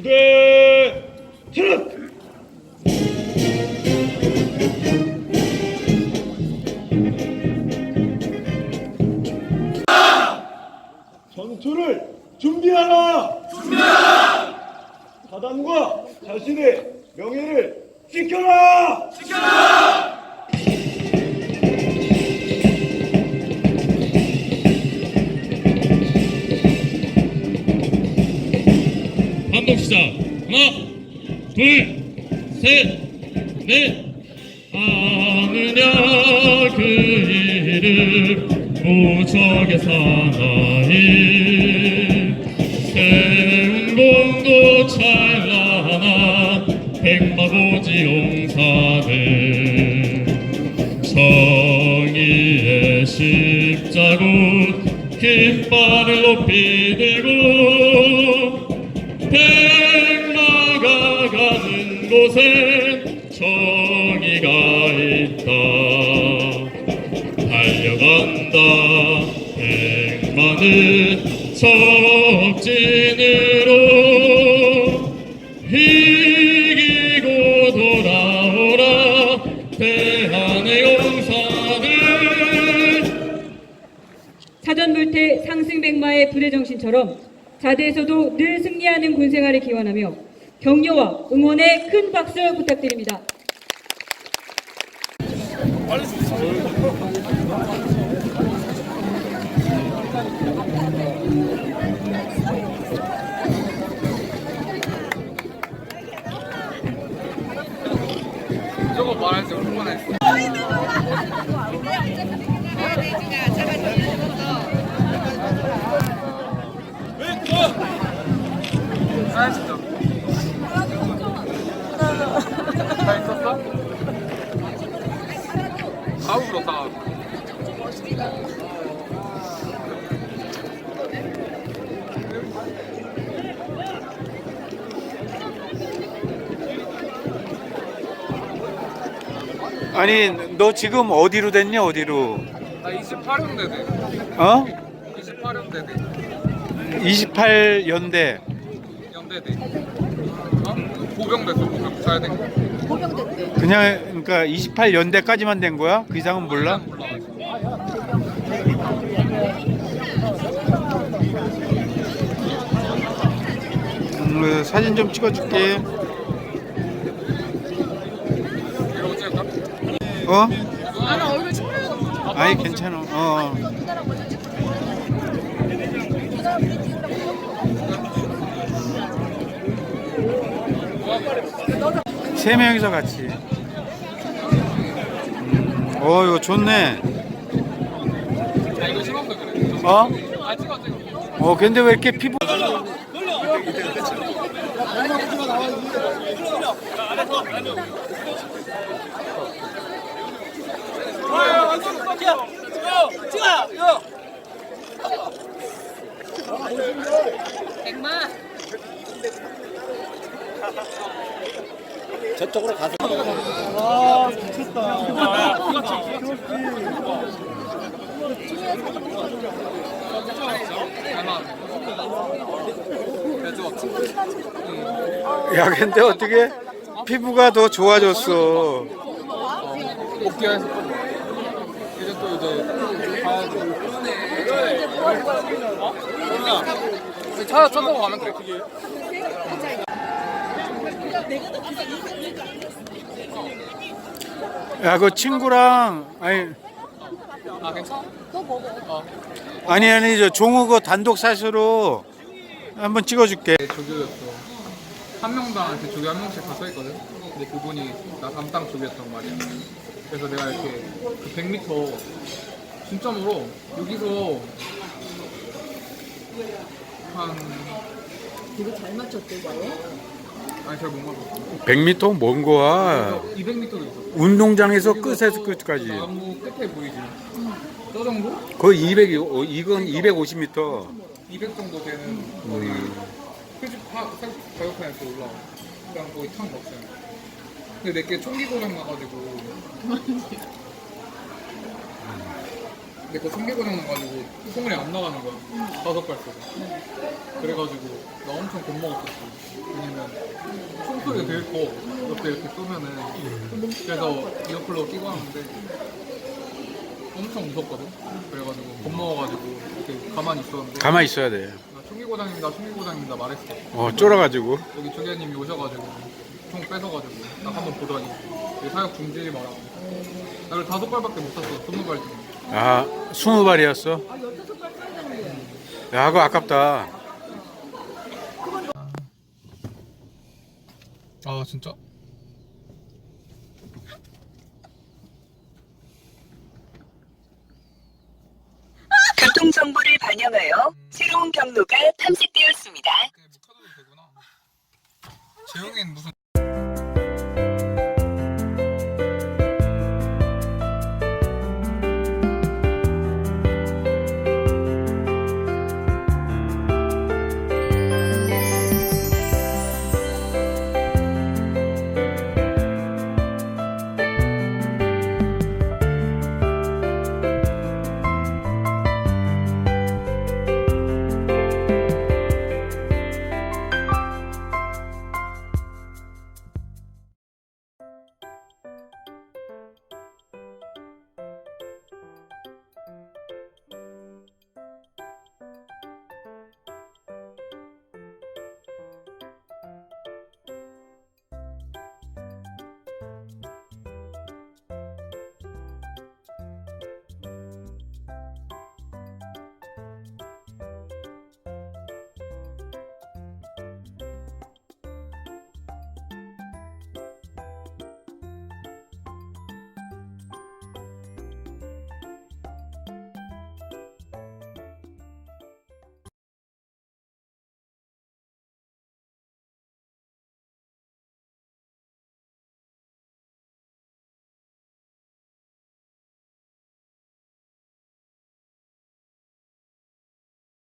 부대 차렷! 전투를 준비하라! 준비하라! 사단과 자신의 명예를 지켜라! 반 복 시작. 하나, 둘, 셋, 넷. 아느냐 그 이름 무척의 사나이 세운봉도 찬란한 백마고지 용사들 정의의 십자군 깃발을 높이 들고 가는 곳엔 정의가 있다. 달려간다. 백마는 적진으로 이기고 돌아오라. 대한의 용사들. 사전불태 상승백마의 부대 정신처럼 자대에서도 늘 승리하는 군생활을 기원하며 격려와 응원의 큰 박수 부탁드립니다. 다 울었다. 아니 너 지금 어디로 됐냐 어디로 나 28년대 돼. 어? 28년대 돼. 28연대 연대 돼. 어? 보병 됐어. 보병 자야 돼. 그냥 그러니까 28연대까지만 된 거야? 그 이상은 몰라? 음, 그 사진 좀 찍어줄게 이러고 찍을까? 어? 나 얼굴 찍으려고. 아이 괜찮아 어, 어. 세 명이서 같이 음, 어 이거 좋네 아 이거 심어서 그래. 어? 아 찍어 어 근데 왜 이렇게 피부 야 근데 어떻게 피부가 더 좋아졌어 복귀해서 이제 또 이제 가야지. 어? 차 찾아고 가면 돼. 야 그 친구랑 아니 아 괜찮아? 아니 아니 저 종우거 단독 사수로 한번 찍어줄게 조교였어. 한 명당한테 조교 한 명씩 다 써있거든. 근데 그분이 나 담당 조교였단 말이야. 그래서 내가 이렇게 그 100m 중점으로 여기서 한 되게 잘 맞췄대 봐요. 아니 잘못 맞았어. 100m 먼 거야 200m도 있었어. 운동장에서 끝에서 끝까지 나무 끝에 보이지? 저 정도? 거의 200 어, 이건 250m 200 정도 되는 음. 표지 파 가격판에서 올라와. 그냥 거의 탕 먹어요. 근데 내게 총기 고장 나가지고 내거 청개구장 나가지고 콧물이 안 나가는 거야. 다섯 발 쏘고. 그래가지고 나 엄청 겁먹었었어. 왜냐면 총소리가 되게 커. 옆에 이렇게 쏘면은. 그래서 이어플러 끼고 하는데 엄청 무섭거든. 그래가지고 겁먹어가지고 이렇게 가만히 있었는데 가만히 있어야 돼. 나 총기고장입니다, 총기고장입니다 말했어. 어, 쫄아가지고. 여기 조교님이 오셔가지고 총 뺏어가지고 딱 한번 보더니 사역 중지 말하고 나를 다섯 발밖에 못 탔어 스무 발 중에 아, 스무 발이었어? 아. 야, 그거 아깝다. 아 진짜? 교통 정보를 반영하여 새로운 경로가 탐색되었습니다. 이렇게 뭐 재영이는 무슨